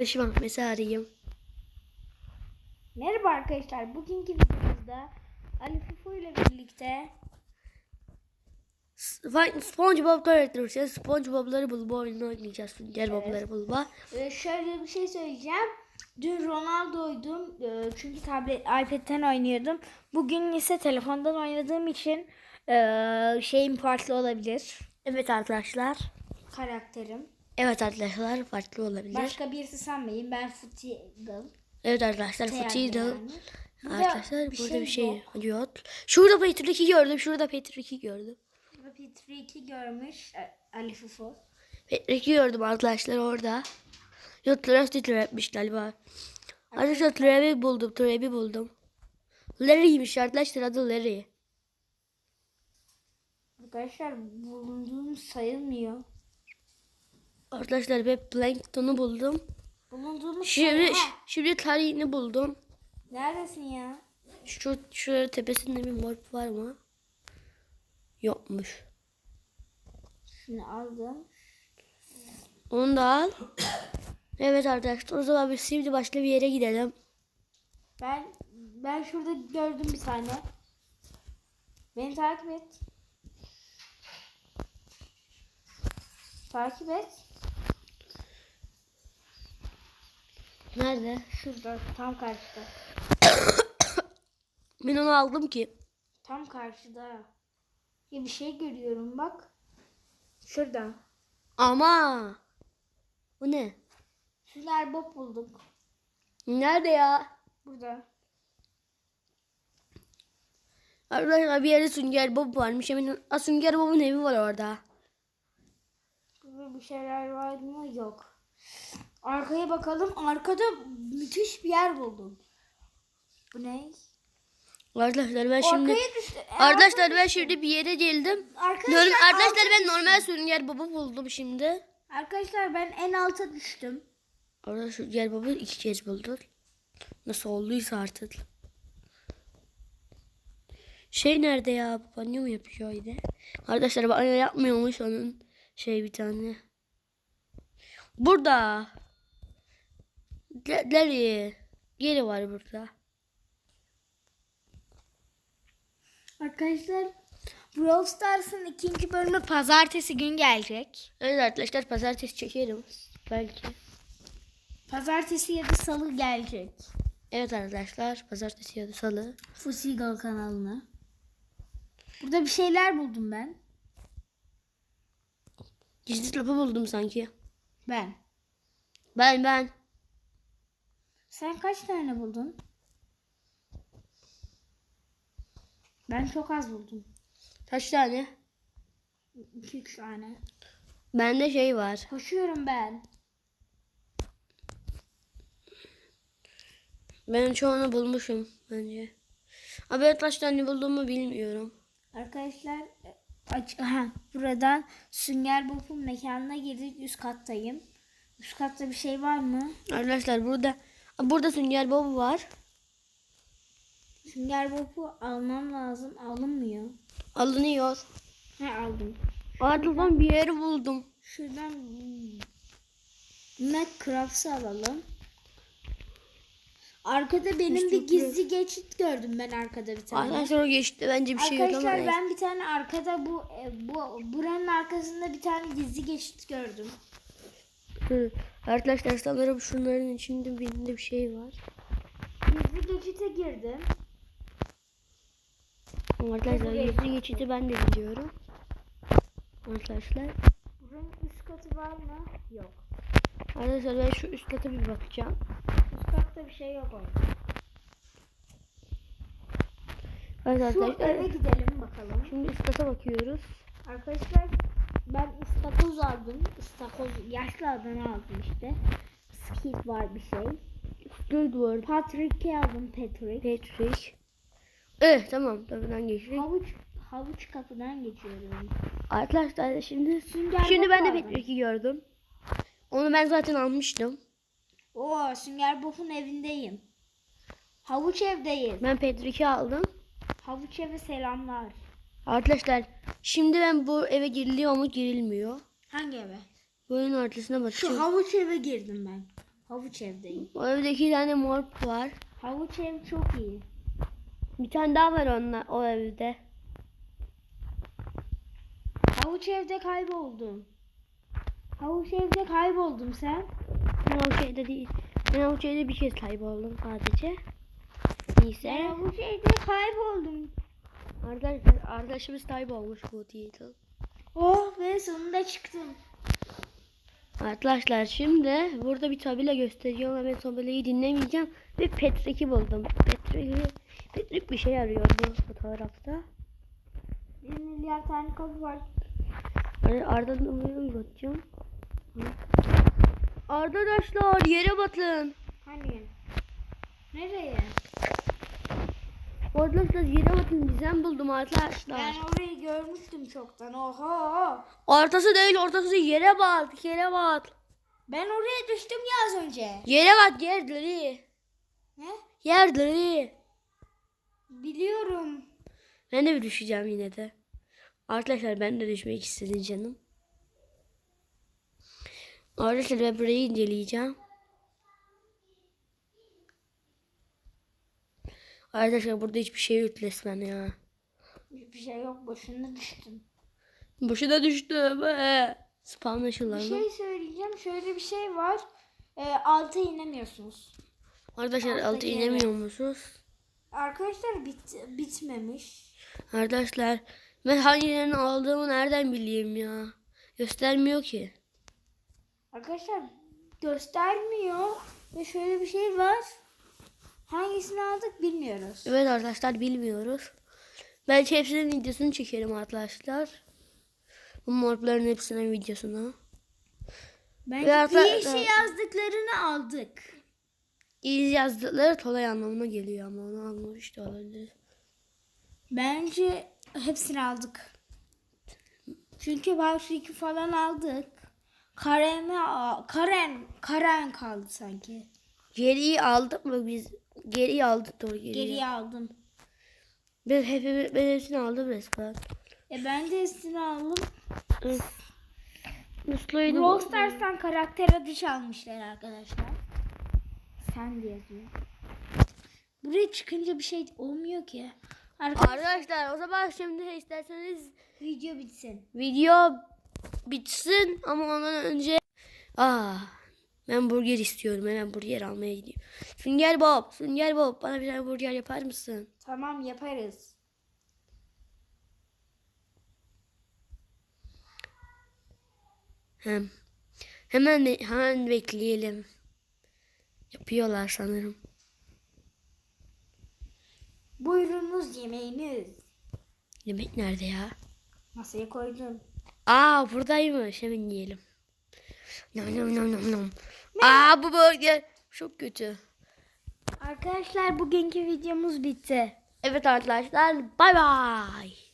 Arkadaşım Ahmet'i arayayım. Merhaba arkadaşlar. Bugünkü videomuzda Ali Fufu ile birlikte Find SpongeBob characters. SpongeBob'ları bulma oyununu oynayacağız. Gel Bob'ları bulma. e, şöyle bir şey söyleyeceğim. Dün Ronaldo'ydum. E, Çünkü tablet iPad'ten oynuyordum. Bugün ise telefondan oynadığım için e, şeyim farklı olabilir. Evet arkadaşlar. Karakterim. Evet arkadaşlar farklı olabilir. Başka birisi sanmayın. Ben Footy Evet arkadaşlar Şey Footy'de. yani. Arkadaşlar bir burada şey bir şey yok. yok. Şurada 2 gördüm. Şurada 2 gördüm. Burada Peter 2 görmüş e, Ali Fufu. 2 gördüm arkadaşlar orada. Yok Trust etmiş galiba. Arkadaşlar Trevi buldum. Trevi buldum. Larry'ymiş arkadaşlar adı Larry. Arkadaşlar bulunduğum sayılmıyor. Arkadaşlar ben Plankton'u buldum. Bulunduğumuz Şimdi, Ha, şimdi tarihini buldum. Neredesin ya? Şu şurada tepesinde bir morp var mı? Yokmuş. Şunu aldım. Onu da al. Evet arkadaşlar o zaman biz şimdi başka bir yere gidelim. Ben ben şurada gördüm bir tane. Beni takip et. Takip et. Nerede? Şurada tam karşıda. Ben onu aldım ki. Tam karşıda. Ya bir şey görüyorum bak. Şurada. Ama. Bu ne? Sünger Bob bulduk. Nerede ya? Burada. Arkadaşlar bir yerde Sünger Bob varmış. Eminim Aa, Sünger Bob'un evi var orada. Burada bir şeyler var mı? Yok. Arkaya bakalım. Arkada müthiş bir yer buldum. Bu ne? Arkadaşlar ben şimdi... Arkaya düştü. E, Arkadaşlar ben şimdi bir yere geldim. Arkadaşlar, Normal, arkadaşlar ben normal Sünger Bob'u buldum şimdi. Arkadaşlar ben en alta düştüm. Orada Sünger Bob'u iki kez buldum. Nasıl olduysa artık. Şey nerede ya? Banyo mu yapıyor yine? Arkadaşlar banyo yapmıyormuş onun şey bir tane. Burada. Larry. Geri var burada. Arkadaşlar Brawl Stars'ın ikinci bölümü pazartesi gün gelecek. Evet arkadaşlar pazartesi çekerim. Belki. Pazartesi ya da salı gelecek. Evet arkadaşlar pazartesi ya da salı. Fusigal kanalına. Burada bir şeyler buldum ben. Gizli lapı buldum sanki. Ben. Ben ben. Sen kaç tane buldun? Ben çok az buldum. Kaç tane? 2-3 tane. Bende şey var. Koşuyorum ben. Ben çoğunu bulmuşum bence. Ama kaç tane bulduğumu bilmiyorum. Arkadaşlar e, aç aha, buradan Sünger Bob'un mekanına girdik. Üst kattayım. Üst katta bir şey var mı? Arkadaşlar burada burada Sünger Bob var. Sünger Bob'u almam lazım. Alınmıyor. Alınıyor. He aldım. Artık ben bir yeri buldum. Şuradan Minecraft'ı alalım. Arkada benim bir gizli geçit gördüm ben arkada bir tane. Arkadaşlar o geçti bence bir şey yok ama. Arkadaşlar neyse. ben bir tane arkada bu e, bu buranın arkasında bir tane gizli geçit gördüm. Hı. Arkadaşlar sanırım şunların içinde birinde bir şey var. Gizli geçite girdim. Arkadaşlar gizli geçiti ben de biliyorum. Arkadaşlar. Buranın üst katı var mı? Yok. Arkadaşlar ben şu üst kata bir bakacağım. Üst katta bir şey yok orada. Evet Şu arkadaşlar. eve gidelim bakalım. Şimdi üst kata bakıyoruz. Arkadaşlar ben ıstakoz aldım. Istakoz yaşlı adını aldım işte. Skit var bir şey. Squidward. Patrick'i aldım Patrick. Patrick. Eh tamam kapıdan geçtik. Havuç havuç kapıdan geçiyorum. Arkadaşlar şimdi Sünger şimdi ben de aldım. Patrick'i gördüm. Onu ben zaten almıştım. Oo Sünger Bob'un evindeyim. Havuç evdeyiz. Ben Patrick'i aldım. Havuç eve selamlar. Arkadaşlar şimdi ben bu eve giriliyor mu girilmiyor. Hangi eve? Bu oyunun ortasına bakacağım. Şu havuç eve girdim ben. Havuç evdeyim. O evde iki tane morp var. Havuç ev çok iyi. Bir tane daha var onunla, o evde. Havuç evde kayboldum. Havuç evde kayboldum sen. Ben o şeyde değil. Ben o şeyde bir kez kayboldum sadece. Ben Neyse. havuç evde kayboldum. Arkadaşlar, arkadaşımız kaybolmuş bu değil. Oh ve sonunda çıktım. Arkadaşlar şimdi burada bir tabela gösteriyorum ama ben tabelayı dinlemeyeceğim ve Petrik'i buldum. Petrik, Petrik bir şey arıyor bu fotoğrafta. Bir milyar tane kapı var. Hani Arda'nın numarayı uzatacağım. Arkadaşlar yere batın. Hani? Nereye? Arkadaşlar yere batın dizem buldum arkadaşlar. Ben orayı görmüştüm çoktan. Oho. Ortası değil ortası yere bat yere bat. Ben oraya düştüm ya az önce. Yere bat yerleri. Ne? Yerleri. Biliyorum. Ben de bir düşeceğim yine de. Arkadaşlar ben de düşmek istedim canım. Arkadaşlar ben burayı inceleyeceğim. Arkadaşlar burada hiçbir şey yok resmen ya. Bir şey yok boşuna düştüm. Boşuna düştüm. Ee. Spamlaşırlar Bir mı? şey söyleyeceğim. Şöyle bir şey var. E, alta inemiyorsunuz. Arkadaşlar altı yere. inemiyor musunuz? Arkadaşlar bit, bitmemiş. Arkadaşlar ben hangilerini aldığımı nereden bileyim ya? Göstermiyor ki. Arkadaşlar göstermiyor. Ve şöyle bir şey var. Hangisini aldık bilmiyoruz. Evet arkadaşlar bilmiyoruz. Belki hepsinin videosunu çekerim arkadaşlar. Bu morpların hepsinin videosunu. Bence iyi şey yazdıklarını aldık. İyi yazdıkları kolay anlamına geliyor ama onu almamış da olabilir. Bence hepsini aldık. Çünkü Bowser falan aldık. Karen'e Karen Karen kaldı sanki. Geriyi aldık mı biz? Geriyi aldık doğru geriye. Geriye aldım. Ben, hep, ben hepsini aldım resmen. E ben de hepsini aldım. Musluydu. Brawl Stars'tan karakter adı çalmışlar arkadaşlar. Sen diye yazıyor. Buraya çıkınca bir şey olmuyor ki. Arkadaşlar Arkadaşlar o zaman şimdi isterseniz video bitsin. video bitsin ama ondan önce Aa, ben burger istiyorum. Hemen burger almaya gidiyorum. Sünger Bob, Sünger Bob bana bir tane burger yapar mısın? Tamam yaparız. Hem hemen be- hemen bekleyelim. Yapıyorlar sanırım. Buyurunuz yemeğiniz. Yemek nerede ya? Masaya koydum. Aa buradaymış. Hemen yiyelim. Nom nom nom nom nom. Aa bu burger çok kötü. Arkadaşlar bugünkü videomuz bitti. Evet arkadaşlar bay bay.